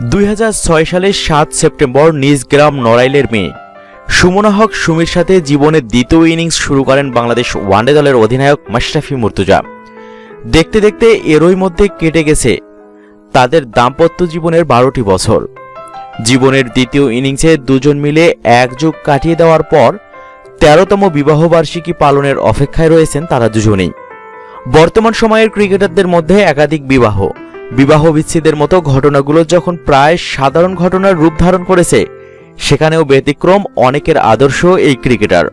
দুই হাজার ছয় সালের সাত সেপ্টেম্বর নিজ গ্রাম নড়াইলের মেয়ে সুমনা হক সুমির সাথে জীবনের দ্বিতীয় ইনিংস শুরু করেন বাংলাদেশ ওয়ানডে দলের অধিনায়ক মাশরাফি মুর্তুজা। দেখতে দেখতে এরই মধ্যে কেটে গেছে তাদের দাম্পত্য জীবনের বারোটি বছর। জীবনের দ্বিতীয় ইনিংসে দুজন মিলে এক যুগ কাটিয়ে দেওয়ার পর তেরোতম বিবাহবার্ষিকী পালনের অপেক্ষায় রয়েছেন তারা দুজনেই। বর্তমান সময়ের ক্রিকেটারদের মধ্যে একাধিক বিবাহ। বিবাহ বিচ্ছেদের মতো ঘটনাগুলো যখন প্রায় সাধারণ ঘটনার রূপ ধারণ করেছে, সেখানেও ব্যতিক্রম অনেকের আদর্শ এই ক্রিকেটার।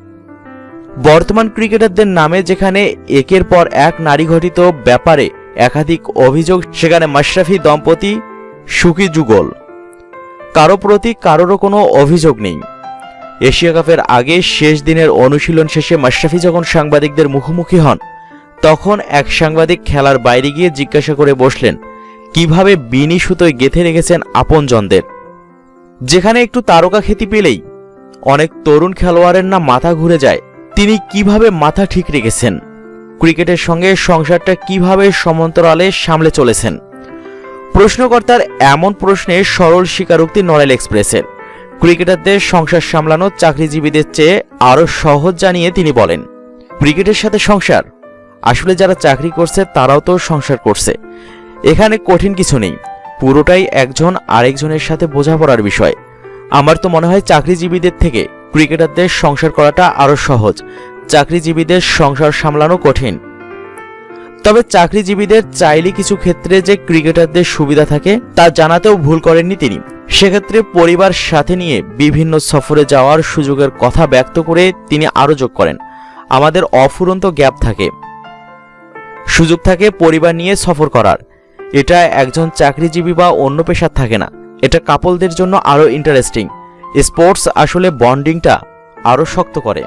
বর্তমান ক্রিকেটারদের নামে যেখানে একের পর এক নারী ঘটিত ব্যাপারে একাধিক অভিযোগ, সেখানে মাশরাফি দম্পতি, সুখী যুগল। কারও প্রতি কারোরও কোনো অভিযোগ নেই। এশিয়া কাপের আগে শেষ দিনের অনুশীলন শেষে মাশরাফি যখন সাংবাদিকদের মুখোমুখি হন, তখন এক সাংবাদিক খেলার বাইরে গিয়ে জিজ্ঞাসা করে বসলেন কীভাবে বিনি সুতোয় গেঁথে রেখেছেন আপনজনদের। যেখানে একটু তারকা খ্যাতি পেলেই অনেক তরুণ খেলোয়াড়ের না মাথা ঘুরে যায়, তিনি কীভাবে মাথা ঠিক রেখেছেন? ক্রিকেটের সঙ্গে সংসারটা কীভাবে সমান্তরালে সামলে চলেছেন? প্রশ্নকর্তার এমন প্রশ্নে সরল স্বীকারোক্তি নড়াইল এক্সপ্রেসের। ক্রিকেটারদের সংসার সামলানো চাকরিজীবীদের চেয়ে আরও সহজ জানিয়ে তিনি বলেন, ক্রিকেটের সাথে সংসার? আসলে যারা চাকরি করছে, তারাও তো সংসার করছে। এখানে কঠিন কিছু নেই। পুরোটাই একজন আরেকজনের সাথে বোঝাপড়ার বিষয়। আমার তো মনে হয় চাকরিজীবীদের থেকে ক্রিকেটারদের সংসার করাটা আরও সহজ। চাকরিজীবীদের সংসার সামলানো কঠিন। তবে চাকরিজীবীদের চাইলে কিছু ক্ষেত্রে যে ক্রিকেটারদের সুবিধা থাকে, তা জানাতেও ভুল করেননি তিনি। সেক্ষেত্রে পরিবার সাথে নিয়ে বিভিন্ন সফরে যাওয়ার সুযোগের কথা ব্যক্ত করে তিনি আরও যোগ করেন। আমাদের অফুরন্ত গ্যাপ থাকে। সুযোগ থাকে পরিবার নিয়ে সফর করার। এটা একজন চাকরিজীবী বা অন্য পেশার থাকে না। এটা কাপলদের জন্য আরও ইন্টারেস্টিং স্পোর্টস আসলে বন্ডিংটা আরও শক্ত করে।